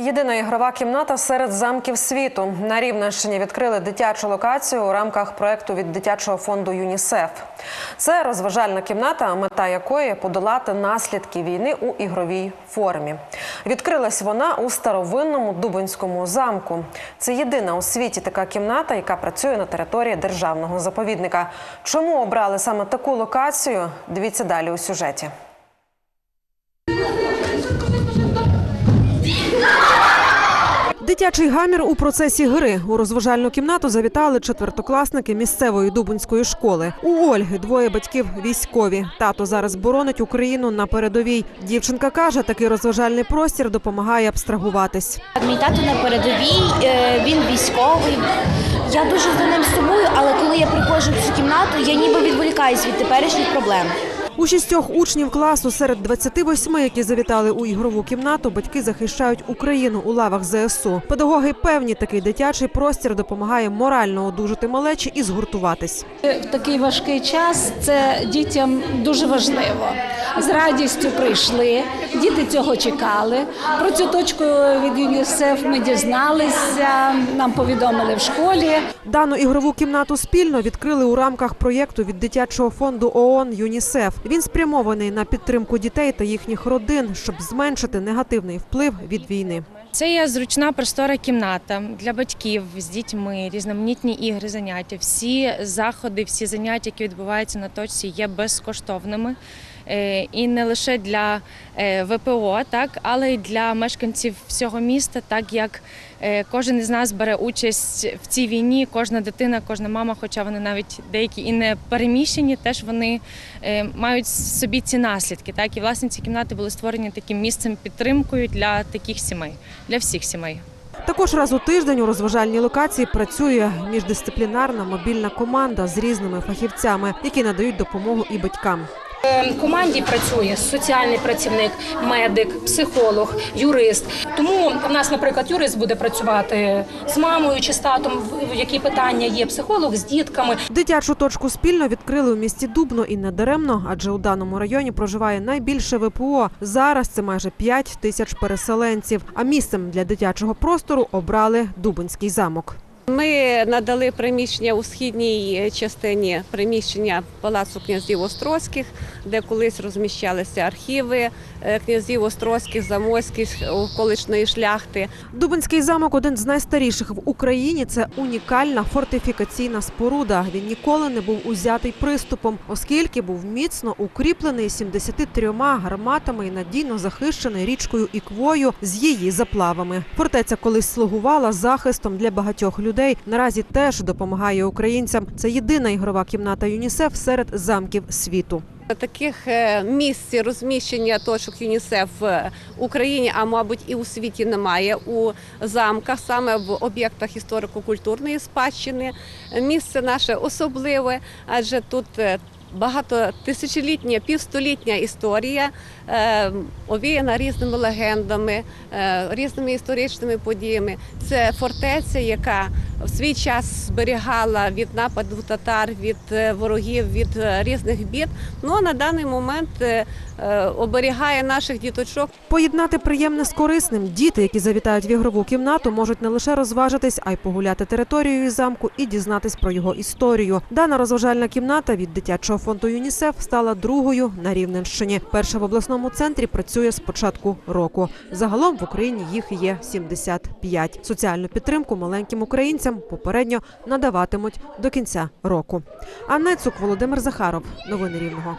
Єдина ігрова кімната серед замків світу. На Рівненщині відкрили дитячу локацію у рамках проекту від дитячого фонду ЮНІСЕФ. Це розважальна кімната, мета якої подолати наслідки війни у ігровій формі. Відкрилась вона у старовинному Дубинському замку. Це єдина у світі така кімната, яка працює на території державного заповідника. Чому обрали саме таку локацію? Дивіться далі у сюжеті. Дитячий гамір у процесі гри у розважальну кімнату завітали четвертокласники місцевої дубинської школи. У Ольги двоє батьків військові. Тато зараз боронить Україну на передовій. Дівчинка каже, такий розважальний простір допомагає абстрагуватись. Мій тато на передовій, е, він військовий. Я дуже за ним сумую, але коли я приходжу в цю кімнату, я ніби відволікаюсь від теперішніх проблем. У шістьох учнів класу серед 28, які завітали у ігрову кімнату, батьки захищають Україну у лавах ЗСУ. Педагоги певні, такий дитячий простір допомагає морально одужати малечі і згуртуватись. В такий важкий час це дітям дуже важливо. З радістю прийшли, діти цього чекали. Про цю точку від ЮНІСЕФ ми дізналися, нам повідомили в школі. Дану ігрову кімнату спільно відкрили у рамках проєкту від дитячого фонду ООН ЮНІСЕФ. Він спрямований на підтримку дітей та їхніх родин, щоб зменшити негативний вплив від війни. Це є зручна простора кімната для батьків з дітьми, різноманітні ігри, заняття. Всі заходи, всі заняття, які відбуваються на точці, є безкоштовними. Е, І не лише для е, ВПО, так, але й для мешканців всього міста, так як кожен із нас бере участь в цій війні, кожна дитина, кожна мама, хоча вони навіть деякі і не переміщені, теж вони е, мають собі ці наслідки. Так, і власне ці кімнати були створені таким місцем підтримкою для таких сімей, для всіх сімей. Також раз у тиждень у розважальній локації працює міждисциплінарна мобільна команда з різними фахівцями, які надають допомогу і батькам. Е, команді працює соціальний працівник, медик, психолог, юрист. Тому в нас, наприклад, юрист буде працювати з мамою чи з татом, в- які питання є, психолог з дітками. Дитячу точку спільно відкрили у місті Дубно і не даремно, адже у даному районі проживає найбільше ВПО. Зараз це майже 5 тисяч переселенців. А місцем для дитячого простору обрали Дубинський замок. Ми надали приміщення у східній частині приміщення палацу князів Острозьких, де колись розміщалися архіви е, князів Острозьких, Замойських, околичної шляхти. Дубинський замок один з найстаріших в Україні. Це унікальна фортифікаційна споруда. Він ніколи не був узятий приступом, оскільки був міцно укріплений 73 гарматами і надійно захищений річкою Іквою з її заплавами. Фортеця колись слугувала захистом для багатьох людей. Наразі теж допомагає українцям. Це єдина ігрова кімната ЮНІСЕФ серед замків світу. Таких е, місць розміщення точок ЮНІСЕФ в Україні, а мабуть і у світі немає у замках, саме в об'єктах історико-культурної спадщини. Місце наше особливе, адже тут е, багатотисячолітня, півстолітня історія, е, овіяна різними легендами, різними історичними подіями. Це фортеця, яка в свій час зберігала від нападу татар, від е, ворогів, від е, різних бід. Ну а на даний момент е, оберігає наших діточок. Поєднати приємне з корисним. Діти, які завітають в ігрову кімнату, можуть не лише розважитись, а й погуляти територією замку і дізнатись про його історію. Дана розважальна кімната від дитячого фонду ЮНІСЕФ стала другою на Рівненщині. Перша в обласному центрі працює з початку року. Загалом в Україні їх є 75. Соціальну підтримку маленьким українцям попередньо надаватимуть до кінця року. Анна Цук, Володимир Захаров. Новини Рівного.